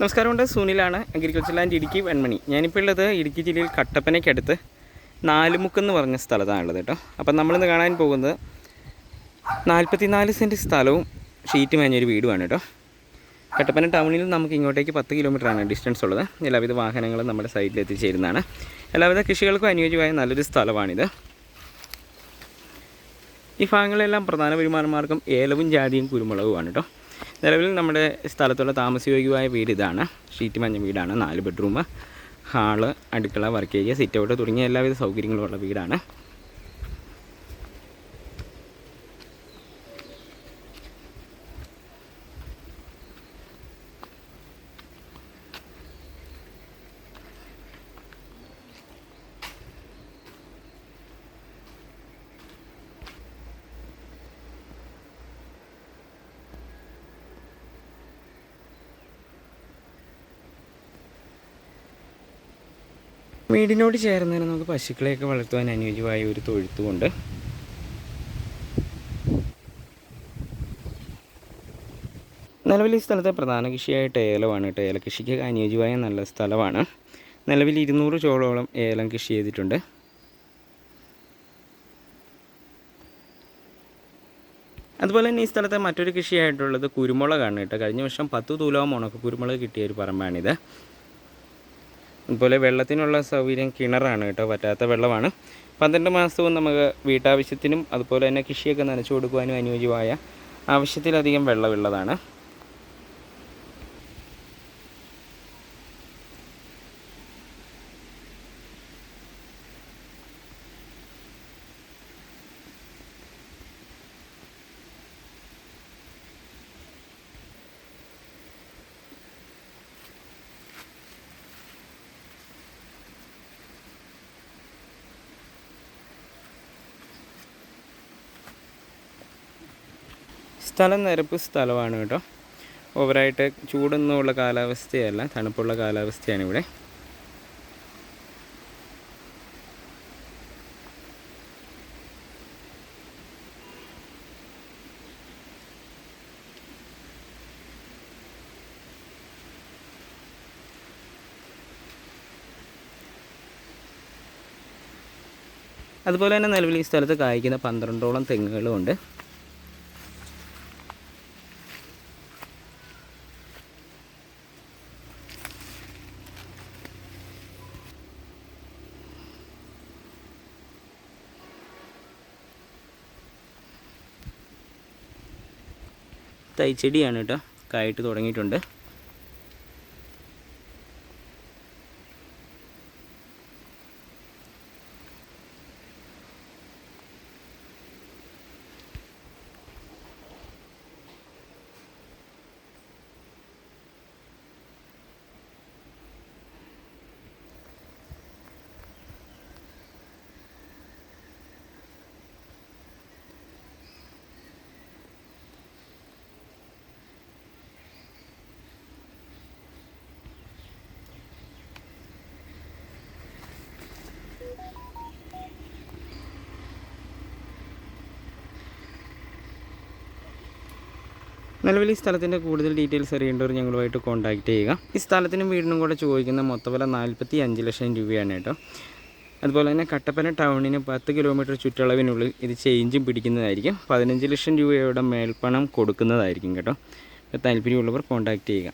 നമസ്കാരമുണ്ട്. സുനിലാണ് agriculture land Idukki Venmani. ഞാനിപ്പോൾ ഉള്ളത് ഇടുക്കി ജില്ലയിൽ കട്ടപ്പനയ്ക്കടുത്ത് നാലുമുക്ക് എന്ന് പറഞ്ഞ സ്ഥലത്താണുള്ളത് കേട്ടോ. അപ്പം നമ്മളിന്ന് കാണാൻ പോകുന്നത് നാൽപ്പത്തിനാല് സെന്റ് സ്ഥലവും ഷീറ്റ് മേഞ്ഞൊരു വീടുമാണ് കേട്ടോ. കട്ടപ്പന ടൗണിൽ നമുക്ക് ഇങ്ങോട്ടേക്ക് പത്ത് കിലോമീറ്ററാണ് ഡിസ്റ്റൻസ് ഉള്ളത്. എല്ലാവിധ വാഹനങ്ങളും നമ്മുടെ സൈഡിൽ എത്തിച്ചേരുന്നതാണ്. എല്ലാവിധ കൃഷികൾക്കും അനുയോജ്യമായ നല്ലൊരു സ്ഥലമാണിത്. ഈ ഭാഗങ്ങളെല്ലാം പ്രധാന വരുമാനമാർഗം ഏലവും ജാതിയും കുരുമുളകുമാണ് കേട്ടോ. നിലവിൽ നമ്മുടെ സ്ഥലത്തുള്ള താമസയോഗ്യമായ വീട് ഇതാണ്. ഷീറ്റ് മഞ്ഞ വീടാണ് നാല് ബെഡ്റൂം ഹാൾ അടുക്കള വർക്ക് ഏരിയ സിറ്റ് ഔട്ട് തുടങ്ങിയ എല്ലാവിധ സൗകര്യങ്ങളുള്ള വീടാണ്. വീടിനോട് ചേർന്ന് തന്നെ നമുക്ക് പശുക്കളെയൊക്കെ വളർത്തുവാൻ അനുയോജ്യമായ ഒരു തൊഴുത്തുമുണ്ട്. നിലവിൽ ഈ സ്ഥലത്തെ പ്രധാന കൃഷിയായിട്ട് ഏലമാണ് കേട്ടോ. ഏല കൃഷിക്ക് അനുയോജ്യമായ നല്ല സ്ഥലമാണ്. നിലവിൽ ഇരുന്നൂറ് ചോളോളം ഏലം കൃഷി ചെയ്തിട്ടുണ്ട്. അതുപോലെ തന്നെ ഈ സ്ഥലത്തെ മറ്റൊരു കൃഷിയായിട്ടുള്ളത് കുരുമുളകാണ് കേട്ടോ. കഴിഞ്ഞ വർഷം പത്ത് തൂലോം ഉണക്ക കുരുമുളക് കിട്ടിയ ഒരു പറമ്പാണിത്. അതുപോലെ വെള്ളത്തിനുള്ള സൗകര്യം കിണറാണ് കേട്ടോ പറ്റാത്ത വെള്ളമാണ്. പന്ത്രണ്ട് മാസവും നമുക്ക് വീട്ടാവശ്യത്തിനും അതുപോലെ തന്നെ കൃഷിയൊക്കെ നനച്ചു കൊടുക്കുവാനും അനുയോജ്യമായ ആവശ്യത്തിലധികം വെള്ളമുള്ളതാണ്. സ്ഥലം നിരപ്പ് സ്ഥലമാണ് കേട്ടോ. ഓവറായിട്ട് ചൂടൊന്നുമുള്ള കാലാവസ്ഥയല്ല തണുപ്പുള്ള കാലാവസ്ഥയാണ് ഇവിടെ. അതുപോലെ തന്നെ നിലവിൽ ഈ സ്ഥലത്ത് കായ്ക്കുന്ന പന്ത്രണ്ടോളം തെങ്ങുകളുമുണ്ട്. തൈച്ചെടിയാണ് കേട്ടോ. കായിട്ട് തുടങ്ങിയിട്ടുണ്ട്. നിലവിൽ ഈ സ്ഥലത്തിന്റെ കൂടുതൽ ഡീറ്റെയിൽസ് അറിയേണ്ടവർ ഞങ്ങളുമായിട്ട് കോൺടാക്റ്റ് ചെയ്യുക. ഈ സ്ഥലത്തിനും വീടിനും കൂടെ ചോദിക്കുന്ന മൊത്തവില നാൽപ്പത്തി അഞ്ച് ലക്ഷം രൂപയാണ് കേട്ടോ. അതുപോലെ തന്നെ കട്ടപ്പന ടൗണിന് പത്ത് കിലോമീറ്റർ ചുറ്റളവിനുള്ളിൽ ഇത് ചേഞ്ചും പിടിക്കുന്നതായിരിക്കും. പതിനഞ്ച് ലക്ഷം രൂപയുടെ മേൽപ്പണം കൊടുക്കുന്നതായിരിക്കും കേട്ടോ. താല്പര്യമുള്ളവർ കോൺടാക്റ്റ് ചെയ്യുക.